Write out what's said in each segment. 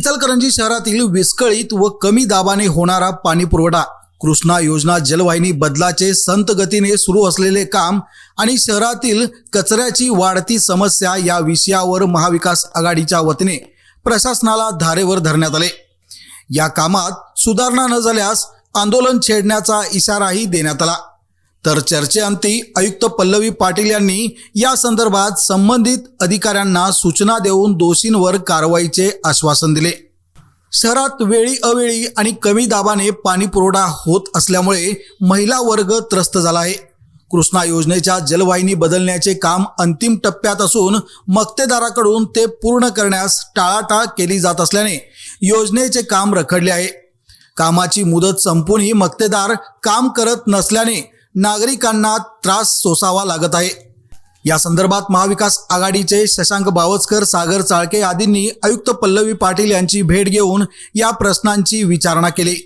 इचलकरंजी शहरातील विस्कळीत व कमी दाबाने होणारा पाणी पुरवठा कृष्णा योजना जलवाहिनी बदलाचे संत गतीने सुरू असलेले काम आणि शहरातील कचऱ्याची वाढती समस्या या विषयावर महाविकास आघाडीच्या वतीने प्रशासनाला धारेवर धरण्यात आले. या कामात सुधारणा न झाल्यास आंदोलन छेडण्याचा इशाराही देण्यात आला. तर चर्चेअंती आयुक्त पल्लवी पाटील यांनी या संदर्भात संबंधित अधिकाऱ्यांना सूचना देऊन दोषींवर कारवाईचे आश्वासन दिले. शहरात वेळी अवेळी आणि कमी दाबाने पाणी पुरवठा होत असल्यामुळे महिला वर्ग त्रस्त झाला आहे. कृष्णा योजनेच्या जलवाहिनी बदलण्याचे काम अंतिम टप्प्यात असून मक्तेदाराकडून ते पूर्ण करण्यास टाळाटाळ केली जात असल्याने योजनेचे काम रखडले आहे. कामाची मुदत संपूनही मक्तेदार काम करत नसल्याने नागरिकांना त्रास सोसावा लागत आहे. या संदर्भात महाविकास आघाडीचे शशांक बावस्कर सागर चाळके आदींनी आयुक्त पल्लवी पाटील यांची भेट घेऊन या प्रश्नांची विचारणा केली.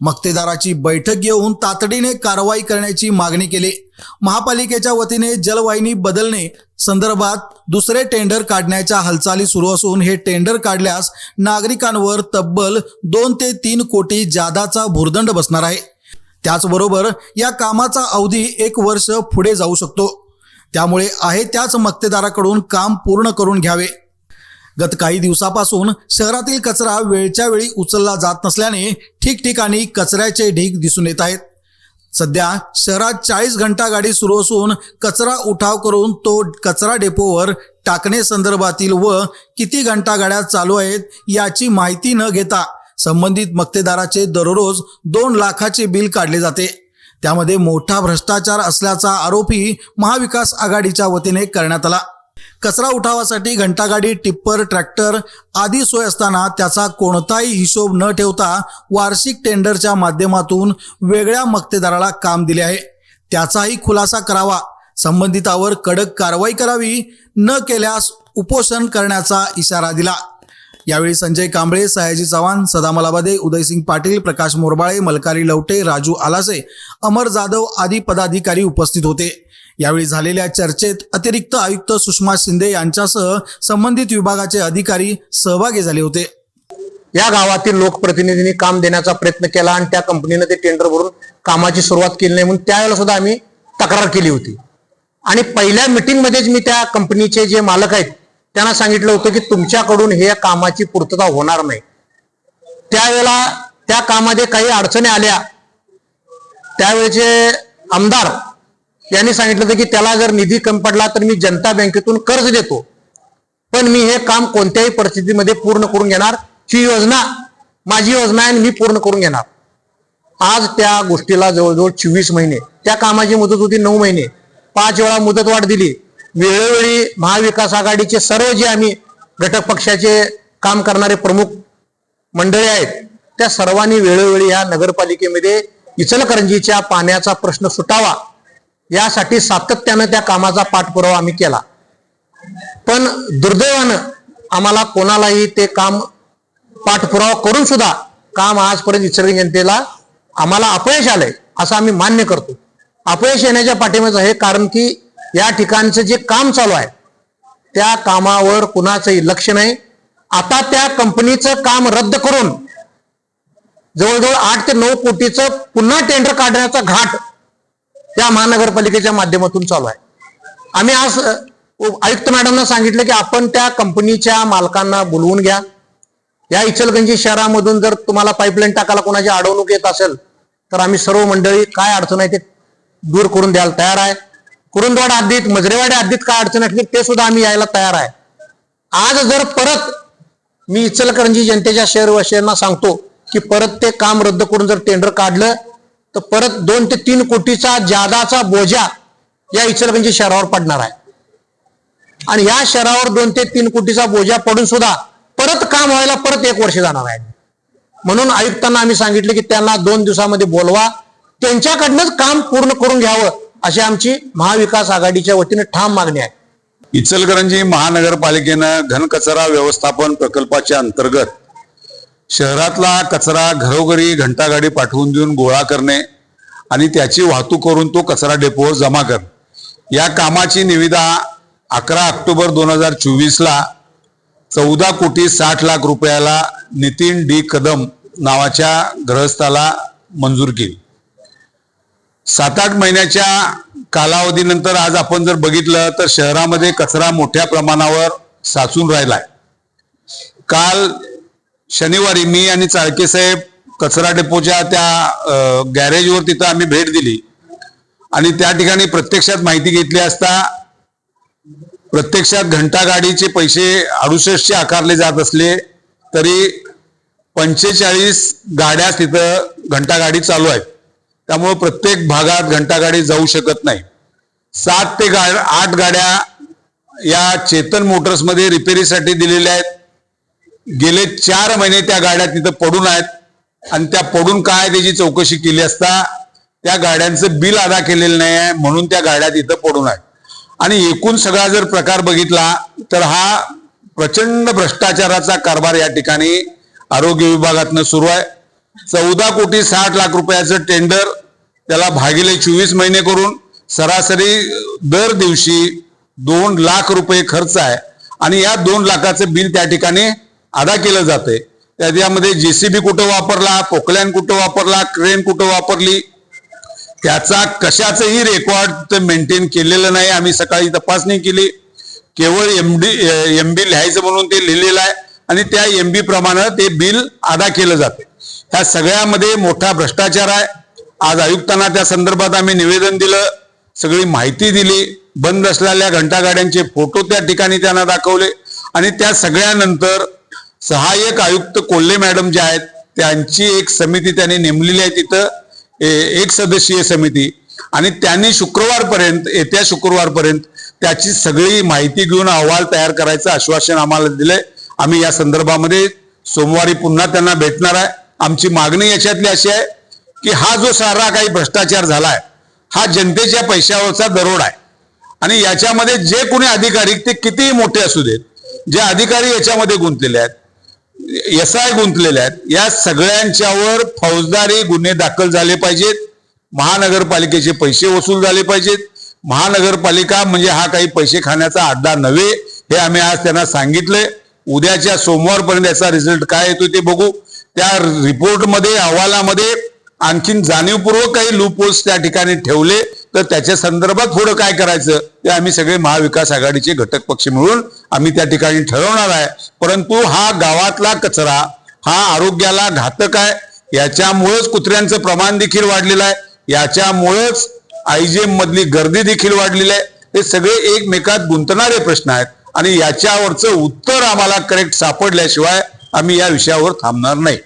मक्तेदाराची बैठक घेऊन तातडीने कारवाई करण्याची मागणी केली. महापालिकेच्या वतीने जलवाहिनी बदलणे संदर्भात दुसरे टेंडर काढण्याच्या हालचाली सुरू असून हे टेंडर काढल्यास नागरिकांवर तब्बल दोन ते तीन कोटी जादाचा भुर्दंड बसणार आहे. त्याचबरोबर या कामाचा अवधी एक वर्ष पुढे जाऊ शकतो. त्यामुळे आहे त्याच मक्तेदाराकडून काम पूर्ण करून घ्यावे. गत काही दिवसापासून शहरातील कचरा वेळच्या वेळी उचलला जात नसल्याने ठिकठिकाणी कचऱ्याचे ढीग दिसून येत आहेत. सध्या शहरात चाळीस घंटा गाडी सुरू असून कचरा उठाव करून तो कचरा डेपोवर टाकणे संदर्भातील व किती घंटा गाड्या चालू आहेत याची माहिती न घेता संबंधित मक्तेदाराचे दररोज दोन लाखाचे बिल काढले जाते. त्यामध्ये मोठा भ्रष्टाचार असल्याचा आरोपही महाविकास आघाडीच्या वतीने करण्यात आला. कचरा उठावासाठी घंटागाडी टिप्पर ट्रॅक्टर आदी सोय असताना त्याचा कोणताही हिशोब न ठेवता वार्षिक टेंडरच्या माध्यमातून वेगळ्या मक्तेदाराला काम दिले आहे. त्याचाही खुलासा करावा. संबंधितावर कडक कारवाई करावी न केल्यास उपोषण करण्याचा इशारा दिला. यावेळी संजय कांबळे सयाजी चव्हाण सदाम अलाबादे उदयसिंग पाटील प्रकाश मोरबाळे मलकारी लवटे राजू आलासे अमर जाधव आदी पदाधिकारी उपस्थित होते. यावेळी झालेल्या चर्चेत अतिरिक्त आयुक्त सुषमा शिंदे यांच्यासह संबंधित विभागाचे अधिकारी सहभागी झाले होते. या गावातील लोकप्रतिनिधींनी काम देण्याचा प्रयत्न केला आणि त्या कंपनीने ते टेंडर भरून कामाची सुरुवात केली नाही म्हणून त्यावेळेला सुद्धा आम्ही तक्रार केली होती. आणि पहिल्या मिटिंगमध्येच मी त्या कंपनीचे जे मालक आहेत त्यांना सांगितलं होतं की तुमच्याकडून हे कामाची पूर्तता होणार नाही. त्यावेळेला त्या कामामध्ये काही अडचणी आल्या. त्यावेळेचे आमदार यांनी सांगितलं होतं की त्याला जर निधी कमी पडला तर मी जनता बँकेतून कर्ज देतो. पण मी हे काम कोणत्याही परिस्थितीमध्ये पूर्ण करून घेणार. ही योजना माझी योजना आहे आणि मी पूर्ण करून घेणार. आज त्या गोष्टीला जवळजवळ चोवीस महिने त्या कामाची मुदत होती नऊ महिने. पाच वेळा मुदतवाढ दिली. वेळोवेळी महाविकास आघाडीचे सर्व जे आम्ही घटक पक्षाचे काम करणारे प्रमुख मंडळी आहेत त्या सर्वांनी वेळोवेळी या नगरपालिकेमध्ये इचलकरंजीच्या पाण्याचा प्रश्न सुटावा यासाठी सातत्यानं त्या कामाचा पाठपुरावा आम्ही केला. पण दुर्दैवानं आम्हाला कोणालाही ते काम पाठपुरावा करून सुद्धा काम आजपर्यंत इचलकरंजी जनतेला आम्हाला अपयश आलंय असं आम्ही मान्य करतो. अपयश येण्याच्या पाठीमागचं हे कारण की या ठिकाणचं जे काम चालू आहे त्या कामावर कुणाचंही लक्ष नाही. आता त्या कंपनीचं काम रद्द करून जवळजवळ आठ ते नऊ कोटीचं पुन्हा टेंडर काढण्याचा घाट या महानगरपालिकेच्या माध्यमातून चालू आहे. आम्ही आज आयुक्त मॅडमना सांगितलं की आपण त्या कंपनीच्या मालकांना बोलवून घ्या. या इचलगंजी शहरामधून जर तुम्हाला पाईपलाईन टाकायला कोणाची अडवणूक येत असेल तर आम्ही सर्व मंडळी काय अडचण आहे ते दूर करून द्यायला तयार आहे. कुरुंदवाड हद्दीत मजरेवाडी हद्दीत काय अडचण असली ते सुद्धा आम्ही यायला तयार आहे. आज जर परत मी इचलकरंजी जनतेच्या शहरवासियांना सांगतो की परत ते काम रद्द करून जर टेंडर काढलं तर परत दोन ते तीन कोटीचा जादाचा बोजा या इचलकरंजी शहरावर पडणार आहे. आणि या शहरावर दोन ते तीन कोटीचा बोजा पडून सुद्धा परत काम व्हायला परत एक वर्ष जाणार आहे. म्हणून आयुक्तांना आम्ही सांगितले की त्यांना दोन दिवसामध्ये बोलवा. त्यांच्याकडनंच काम पूर्ण करून घ्यावं. अशी आमची महाविकास आघाडीच्या वतीने ठाम मागणी आहे. इचलकरंजी महानगरपालिकेनं घनकचरा व्यवस्थापन प्रकल्पाच्या अंतर्गत शहरातला कचरा घरोघरी घंटागाडी पाठवून देऊन गोळा करणे आणि त्याची वाहतूक करून तो कचरा डेपोवर जमा करणे. या कामाची निविदा अकरा ऑक्टोबर दोन हजार चोवीसला चौदा कोटी साठ लाख रुपयाला नितीन डी कदम नावाच्या ग्रहस्थाला मंजूर केली. सात आठ महिन्याच्या कालावधीनंतर आज आपण जर बघितलं तर शहरामध्ये कचरा मोठ्या प्रमाणावर साचून राहिलाय. काल शनिवारी मी आणि चाळके साहेब कचरा डेपोच्या त्या गॅरेजवर तिथं आम्ही भेट दिली. आणि त्या ठिकाणी प्रत्यक्षात माहिती घेतली असता प्रत्यक्षात घंटा गाडीचे पैसे अडुसष्टचे आकारले जात असले तरी पंचेचाळीस गाड्या तिथं घंटा गाडी चालू आहेत. त्यामुळं प्रत्येक भागात घंटागाडी जाऊ शकत नाही. सात ते गा आठ गाड्या या चेतन मोटर्समध्ये रिपेरीसाठी दिलेल्या आहेत. गेले चार महिने त्या गाड्या तिथं पडून आहेत. आणि त्या पडून काय त्याची चौकशी केली असता त्या गाड्यांचं बिल अदा केलेलं नाही आहे म्हणून त्या गाड्या तिथं पडून आहेत. आणि एकूण सगळा जर प्रकार बघितला तर हा प्रचंड भ्रष्टाचाराचा कारभार या ठिकाणी आरोग्य विभागातनं सुरू आहे. चौदा कोटी साठ लाख रुपयाचं टेंडर त्याला भागिले चोवीस महिने करून सरासरी दर दिवशी दोन लाख रुपये खर्च आहे. आणि या दोन लाखाचं बिल त्या ठिकाणी अदा केलं जातंय. त्यामध्ये जेसीबी कुठं वापरला पोकलॅन कुठं वापरला क्रेन कुठं वापरली त्याचा कशाचंही रेकॉर्ड मेंटेन केलेलं नाही. आम्ही सकाळी तपासणी केली. केवळ एमडी एमबी लिहायचं म्हणून ते लिहिलेलं आहे. आणि त्या एमबी प्रमाणे ते बिल अदा केलं जाते ह्या सगळ्यामध्ये मोठा भ्रष्टाचार आहे. आज आयुक्तांना त्या संदर्भात आम्ही निवेदन दिलं. सगळी माहिती दिली. बंद असलेल्या घंटागाड्यांचे फोटो त्या ठिकाणी त्यांना दाखवले. आणि त्या सगळ्यानंतर सहाय्यक आयुक्त कोल्हे मॅडम जे आहेत त्यांची एक समिती त्यांनी नेमलेली आहे तिथं. एक सदस्यीय समिती. आणि त्यांनी शुक्रवारपर्यंत येत्या शुक्रवारपर्यंत त्याची सगळी माहिती घेऊन अहवाल तयार करायचं आश्वासन आम्हाला दिलंय. आम्ही या संदर्भामध्ये सोमवारी पुन्हा त्यांना भेटणार आहे. आमची मागणी याच्यातली अशी आहे की हा जो सारा काही भ्रष्टाचार झालाय हा जनतेच्या पैशावरचा दरोड आहे. आणि याच्यामध्ये जे कोणी अधिकारी ते कितीही मोठे असू देत जे अधिकारी याच्यामध्ये गुंतलेले आहेत एस आय गुंतलेले आहेत या सगळ्यांच्यावर फौजदारी गुन्हे दाखल झाले पाहिजेत महानगरपालिकेचे पैसे वसूल झाले पाहिजेत. महानगरपालिका म्हणजे हा काही पैसे खाण्याचा अड्डा नव्हे हे आम्ही आज त्यांना सांगितलंय. उद्याच्या सोमवारपर्यंत याचा रिझल्ट काय येतो ते बघू. त्या रिपोर्टमध्ये अहवालामध्ये आणखीन जाणीवपूर्वक काही लूपोल्स त्या ठिकाणी ठेवले. तर त्याच्या संदर्भात पुढं काय करायचं ते आम्ही सगळे महाविकास आघाडीचे घटक पक्ष मिळून आम्ही त्या ठिकाणी ठरवणार आहे. परंतु हा गावातला कचरा हा आरोग्याला घातक आहे. याच्यामुळेच कुत्र्यांचं प्रमाण देखील वाढलेलं आहे. याच्यामुळेच आयजीएम मधली गर्दी देखील वाढलेली आहे. हे सगळे एकमेकात गुंतणारे प्रश्न आहेत. आणि याच्यावरचं उत्तर आम्हाला करेक्ट सापडल्याशिवाय आम्ही या विषयावर थांबणार नाही.